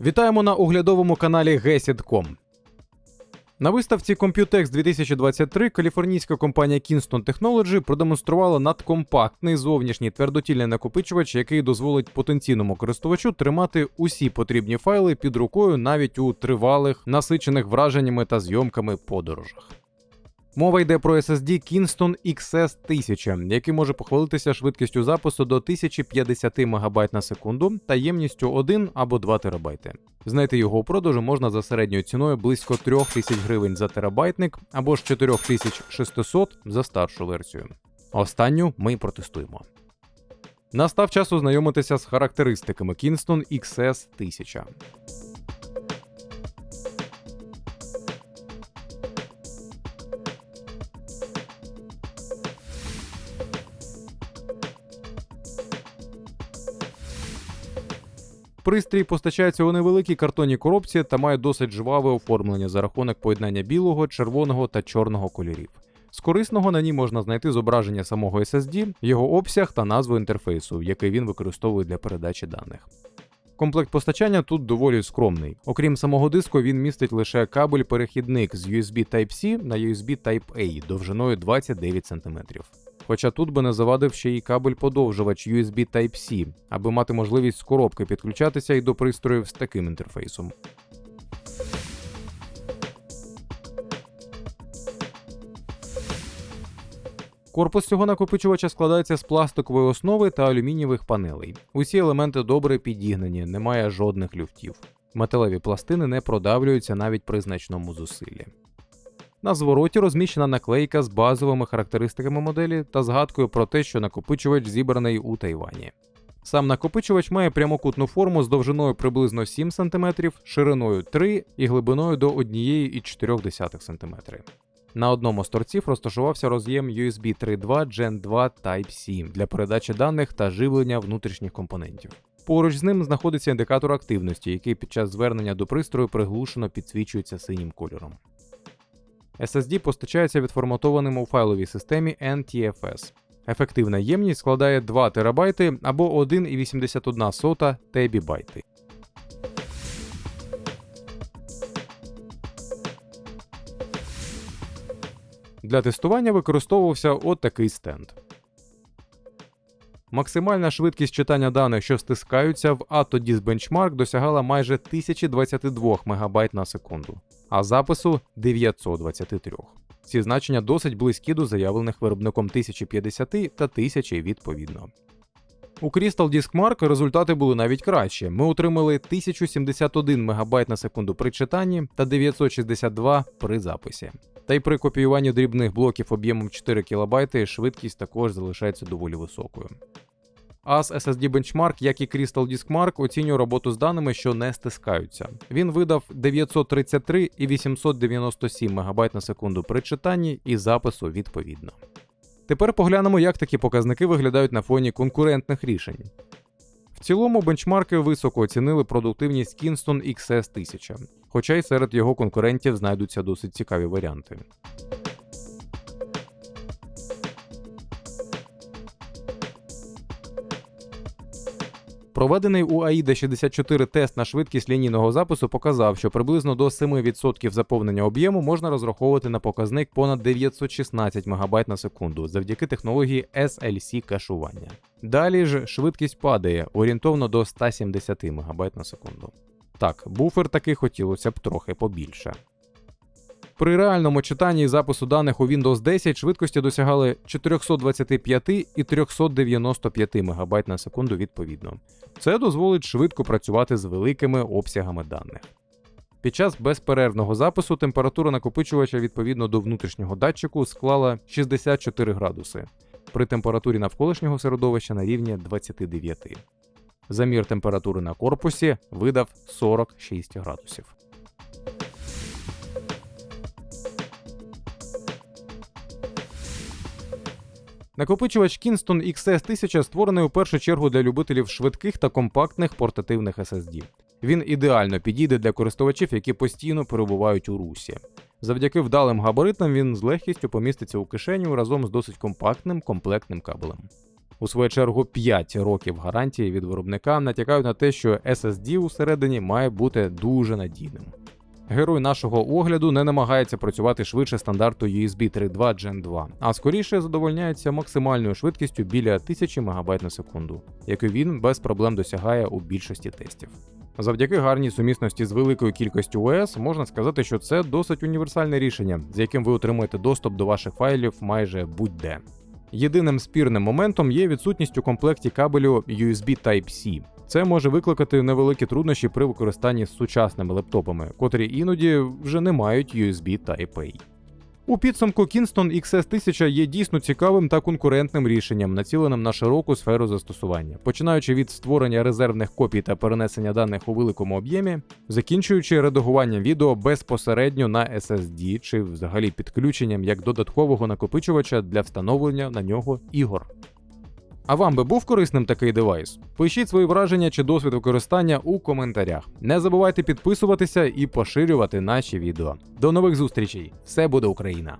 Вітаємо на оглядовому каналі GESID.com. На виставці Computex 2023 каліфорнійська компанія Kingston Technology продемонструвала надкомпактний зовнішній твердотільний накопичувач, який дозволить потенційному користувачу тримати усі потрібні файли під рукою навіть у тривалих, насичених враженнями та зйомками подорожах. Мова йде про SSD Kingston XS 1000, який може похвалитися швидкістю запису до 1050 МБ на секунду та ємністю 1 або 2 ТБ. Знайти його у продажу можна за середньою ціною близько 3000 гривень за терабайтник або ж 4600 за старшу версію. Останню ми протестуємо. Настав час ознайомитися з характеристиками Kingston XS 1000. Пристрій постачається у невеликій картонній коробці та має досить жваве оформлення за рахунок поєднання білого, червоного та чорного кольорів. З корисного на ній можна знайти зображення самого SSD, його обсяг та назву інтерфейсу, який він використовує для передачі даних. Комплект постачання тут доволі скромний. Окрім самого диску, він містить лише кабель-перехідник з USB Type-C на USB Type-A довжиною 29 см. Хоча тут би не завадив ще й кабель-подовжувач USB Type-C, аби мати можливість з коробки підключатися і до пристроїв з таким інтерфейсом. Корпус цього накопичувача складається з пластикової основи та алюмінієвих панелей. Усі елементи добре підігнані, немає жодних люфтів. Металеві пластини не продавлюються навіть при значному зусиллі. На звороті розміщена наклейка з базовими характеристиками моделі та згадкою про те, що накопичувач зібраний у Тайвані. Сам накопичувач має прямокутну форму з довжиною приблизно 7 см, шириною 3 і глибиною до 1,4 см. На одному з торців розташувався роз'єм USB 3.2 Gen 2 Type-C для передачі даних та живлення внутрішніх компонентів. Поруч з ним знаходиться індикатор активності, який під час звернення до пристрою приглушено підсвічується синім кольором. SSD постачається відформатованим у файловій системі NTFS. Ефективна ємність складає 2 ТБ або 1,81 ТБ. Для тестування використовувався от такий стенд. Максимальна швидкість читання даних, що стискаються в AtoDisk Benchmark досягала майже 1022 МБ на секунду, а запису 923. Ці значення досить близькі до заявлених виробником 1050 та 1000 відповідно. У Crystal Disk Mark результати були навіть кращі. Ми отримали 1071 МБ на секунду при читанні та 962 при записі. Та й при копіюванні дрібних блоків об'ємом 4 кБ швидкість також залишається доволі високою. AS SSD Benchmark, як і Crystal Disk Mark, оцінює роботу з даними, що не стискаються. Він видав 933 і 897 МБ на секунду при читанні і запису відповідно. Тепер поглянемо, як такі показники виглядають на фоні конкурентних рішень. В цілому бенчмарки високо оцінили продуктивність Kingston XS 1000, хоча й серед його конкурентів знайдуться досить цікаві варіанти. Проведений у AIDA 64 тест на швидкість лінійного запису показав, що приблизно до 7% заповнення об'єму можна розраховувати на показник понад 916 МБ на секунду завдяки технології SLC кешування. Далі ж швидкість падає орієнтовно до 170 МБ на секунду. Так, буфер таки хотілося б трохи побільше. При реальному читанні і запису даних у Windows 10 швидкості досягали 425 і 395 МБ на секунду відповідно. Це дозволить швидко працювати з великими обсягами даних. Під час безперервного запису температура накопичувача відповідно до внутрішнього датчику склала 64 градуси, при температурі навколишнього середовища на рівні 29. Замір температури на корпусі видав 46 градусів. Накопичувач Kingston XS 1000 створений у першу чергу для любителів швидких та компактних портативних SSD. Він ідеально підійде для користувачів, які постійно перебувають у русі. Завдяки вдалим габаритам він з легкістю поміститься у кишеню разом з досить компактним комплектним кабелем. У свою чергу 5 років гарантії від виробника натякають на те, що SSD усередині має бути дуже надійним. Герой нашого огляду не намагається працювати швидше стандарту USB 3.2 Gen 2, а скоріше задовольняється максимальною швидкістю біля 1000 МБ на секунду, яку він без проблем досягає у більшості тестів. Завдяки гарній сумісності з великою кількістю ОС можна сказати, що це досить універсальне рішення, з яким ви отримуєте доступ до ваших файлів майже будь-де. Єдиним спірним моментом є відсутність у комплекті кабелю USB Type-C. Це може викликати невеликі труднощі при використанні з сучасними лептопами, котрі іноді вже не мають USB Type-A. У підсумку Kingston XS1000 є дійсно цікавим та конкурентним рішенням, націленим на широку сферу застосування, починаючи від створення резервних копій та перенесення даних у великому об'ємі, закінчуючи редагуванням відео безпосередньо на SSD чи взагалі підключенням як додаткового накопичувача для встановлення на нього ігор. А вам би був корисним такий девайс? Пишіть свої враження чи досвід використання у коментарях. Не забувайте підписуватися і поширювати наші відео. До нових зустрічей! Все буде Україна!